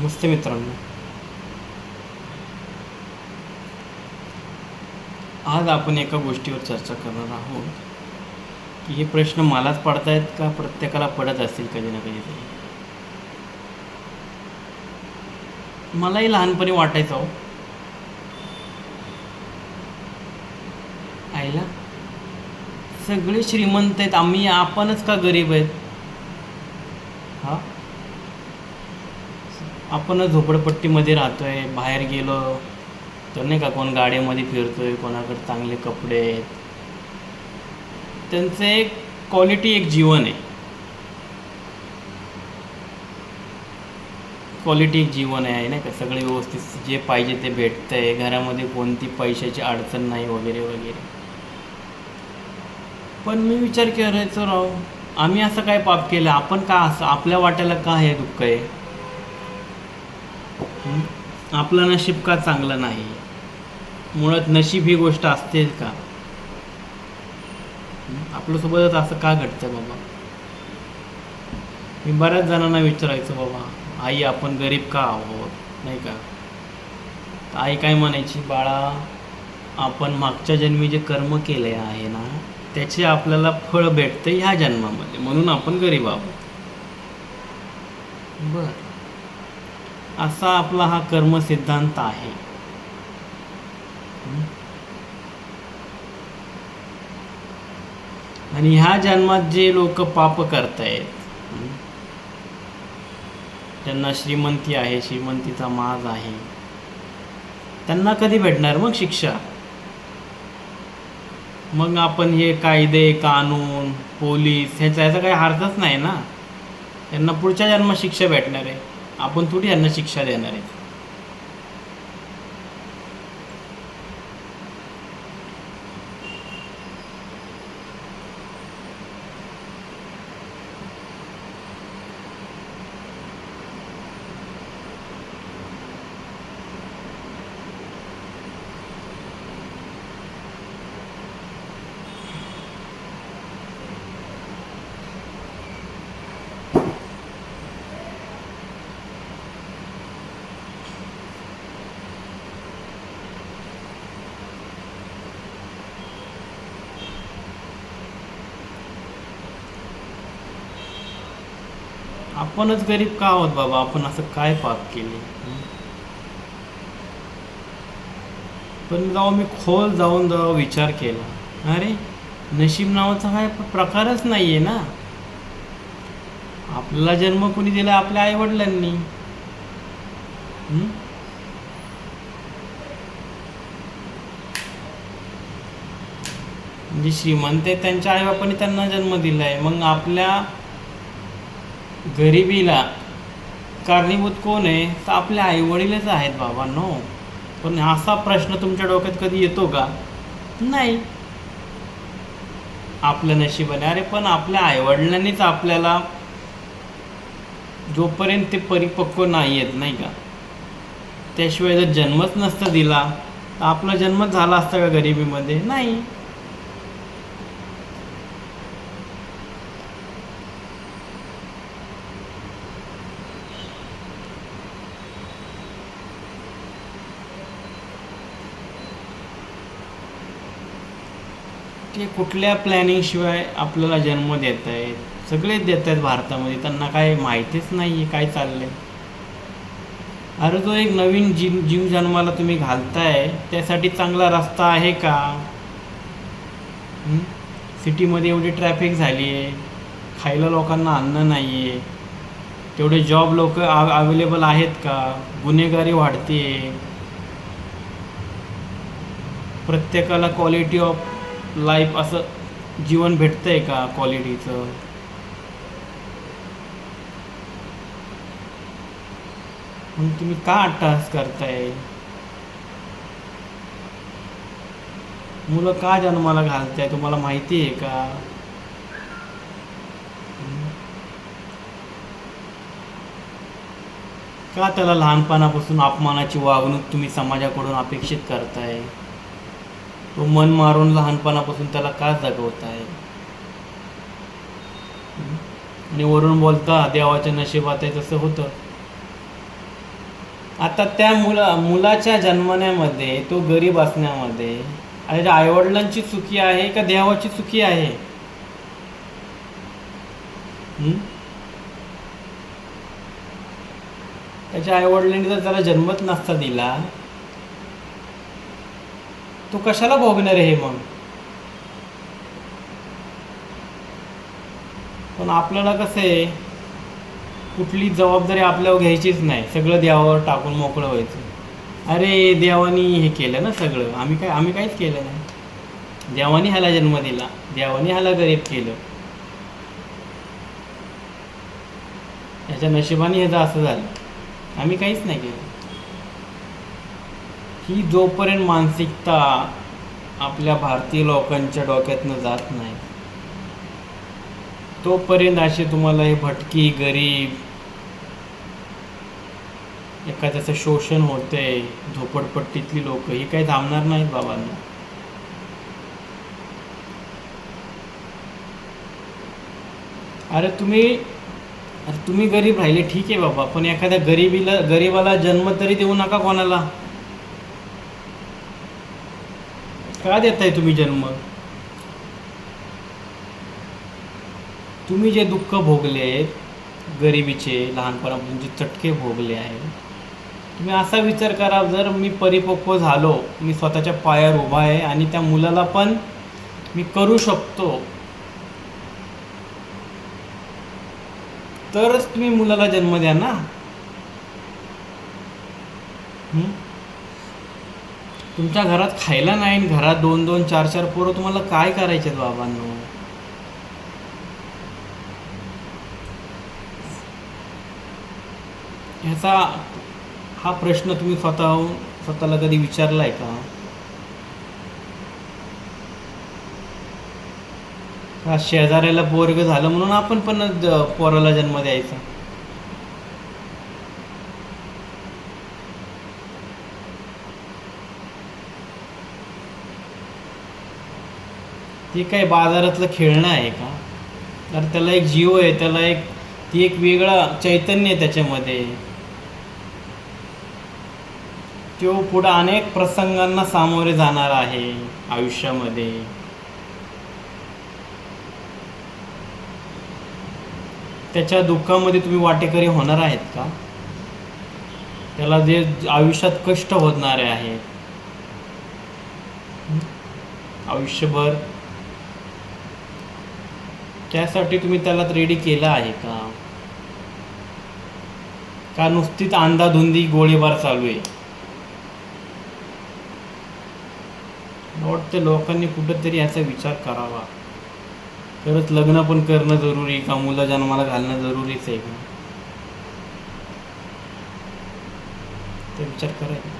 नमस्ते मित्रांनो. आज आपण एका गोष्टीवर चर्चा करणार आहोत. की हे प्रश्न मलाच पडतायत का प्रत्येकाला पडत असतील कधी ना कधीतरी मलाही लहानपणी वाटायचं हो. आईला सगळे श्रीमंत आहेत आम्ही आपणच का गरीब आहेत हा आपण झोपडपट्टीमध्ये राहतोय बाहेर गेलो तर नाही का कोण गाड्यामध्ये फिरतोय कोणाकडे चांगले कपडे आहेत. त्यांचं एक क्वालिटी एक जीवन आहे. क्वालिटी एक जीवन आहे नाही का? सगळे व्यवस्थित जे पाहिजे ते भेटतंय. घरामध्ये कोणती पैशाची अडचण नाही वगैरे वगैरे. पण मी विचार करायचो राव आम्ही असं काय पाप केलं? आपण का असं आपल्या वाट्याला का हे दुःख आहे? आपला नशीब का चांगलं नाही? मुळात नशीब ही गोष्ट असते का? आपल्यासोबतच असं का घडतं बाबा? मी बऱ्याच जणांना विचारायचो बाबा आई आपण गरीब का आहोत? नाही का? आई काय म्हणायची बाळा आपण मागच्या जन्मी जे कर्म केले आहे ना त्याचे आपल्याला फळ भेटतं ह्या जन्मामध्ये म्हणून आपण गरीब आहोत. बर. असा आपला हा कर्म सिद्धांत आहे आणि ह्या जन्मात जे लोक पाप करतायत हं? ज्यांना श्रीमंती आहे श्रीमंतीचा माज आहे त्यांना कधी भेटणार मग शिक्षा? मग आपण हे कायदे कानून पोलीस ह्याचा ह्याचा काही अर्थच नाही ना? त्यांना पुढच्या जन्मात शिक्षा भेटणार आहे. आपण थोडी यांना शिक्षा देणार आहे आपणच गरीब का आहोत बाबा? आपण असं काय पाप केले? पण जाऊ मी खोल जाऊन जाऊ विचार केला. अरे नशीब नावाचा काय प्रकारच नाही आहे ना? आपला जन्म कोणी दिला आपल्या आईवडिलांनी? हं? म्हणजे श्रीमंत आहेत त्यांच्या आईबापांनी त्यांना जन्म दिला आहे मग आपल्या गरिबीला कारणीभूत कोण आहे? तर आपले आईवडीलच आहेत बाबांनो. पण असा प्रश्न तुमच्या डोक्यात कधी येतो का? नाही. आपलं नशिबाने. अरे पण आपल्या आईवडिलांनीच आपल्याला जोपर्यंत ते परिपक्व नाही आहेत नाही का? त्याशिवाय जर जन्मच नसता दिला तर आपला जन्मच झाला असता का गरिबीमध्ये? नाही. ते कुठल्या प्लॅनिंगशिवाय आपल्याला जन्म देत आहेत? सगळेच देत आहेत भारतामध्ये. त्यांना काय माहितीच नाही आहे काय चाललं आहे अरे जो एक नवीन जीव जीव जन्माला तुम्ही घालताय त्यासाठी चांगला रस्ता आहे का? सिटीमध्ये एवढी ट्रॅफिक झाली आहे खायला लोकांना अन्न नाही आहे तेवढे जॉब लोक अवेलेबल आहेत का? गुन्हेगारी वाढते प्रत्येकाला क्वालिटी ऑफ लाईफ असं जीवन भेटतंय का क्वालिटीचं म्हणून तुम्ही का अट्टहास करताय? मुलं का जन्माला घालताय? तुम्हाला माहिती आहे का? का त्याला लहानपणापासून अपमानाची वागणूक तुम्ही समाजाकडून अपेक्षित करताय? तो मन मारून लहानपणापासून त्याला का जगवत आहे. आणि वरून बोलता देवाच्या नशिबात आहे तसं होतं. आता त्या मुला मुलाच्या जन्मण्यामध्ये तो गरीब असण्यामध्ये आणि आईवडिलांची चुकी आहे का देवाची चुकी आहे? त्याच्या आईवडिलांनी जर त्याला जन्मच नसता दिला तो कशाला भोगणार आहे हे मग? पण आपल्याला कसं आहे कुठली जबाबदारी आपल्यावर घ्यायचीच नाही. सगळं देवावर टाकून मोकळं व्हायचं. अरे देवानी हे केलं ना सगळं. आम्ही काय आम्ही काहीच केलं नाही. देवानी ह्याला जन्म दिला. देवानी ह्याला गरीब केलं. ह्याच्या नशिबाने ह्याचं असं झालं आम्ही काहीच नाही केलं. ही जोपर्यंत मानसिकता आपल्या भारतीय लोकांच्या डोक्यातनं जात नाही तोपर्यंत असे तुम्हाला हे भटकी गरीब एखाद्याचं शोषण होतंय झोपडपट्टीतली लोक ही काही थांबणार नाहीत बाबांना. अरे तुम्ही अरे तुम्ही गरीब राहिले ठीक आहे बाबा पण एखाद्या गरीबीला गरीबाला जन्म तरी देऊ नका कोणाला. का देताय तुम्ही जन्म? तुम्ही जे दुःख भोगले आहेत गरिबीचे लहानपणापासून जे चटके भोगले आहेत तुम्ही असा विचार करा जर मी परिपक्व झालो मी स्वतःच्या पायावर उभा आहे आणि त्या मुलाला पण मी करू शकतो तरच तुम्ही मुलाला जन्म द्या ना. तुमच्या घरात खायला नाही आणि घरात दोन दोन चार चार पोरं तुम्हाला काय करायचे बाबांनो? ह्याचा हा प्रश्न तुम्ही स्वतः स्वतःला कधी विचारलाय का? का शेजाऱ्याला पोरग झालं म्हणून आपण पण पोराला जन्म द्यायचा? ते काय बाजारातलं खेळणं आहे का? तर त्याला एक जीव आहे त्याला एक ती एक वेगळा चैतन्य आहे त्याच्यामध्ये. तो पुढं अनेक प्रसंगांना सामोरे जाणार आहे आयुष्यामध्ये. त्याच्या दुःखामध्ये तुम्ही वाटेकरी होणार आहेत का? त्याला जे आयुष्यात कष्ट होणारे आहेत. आयुष्यभर त्यासाठी तुम्ही त्याला रेडी केलं आहे का? का नुसतीच अंधाधुंदी गोळीबार चालू आहे? मला वाटतं लोकांनी कुठंतरी याचा विचार करावा. तरच लग्न पण करणं जरुरी का? मुलं जन्माला घालणं जरुरीच आहे का? ते विचार करायचा.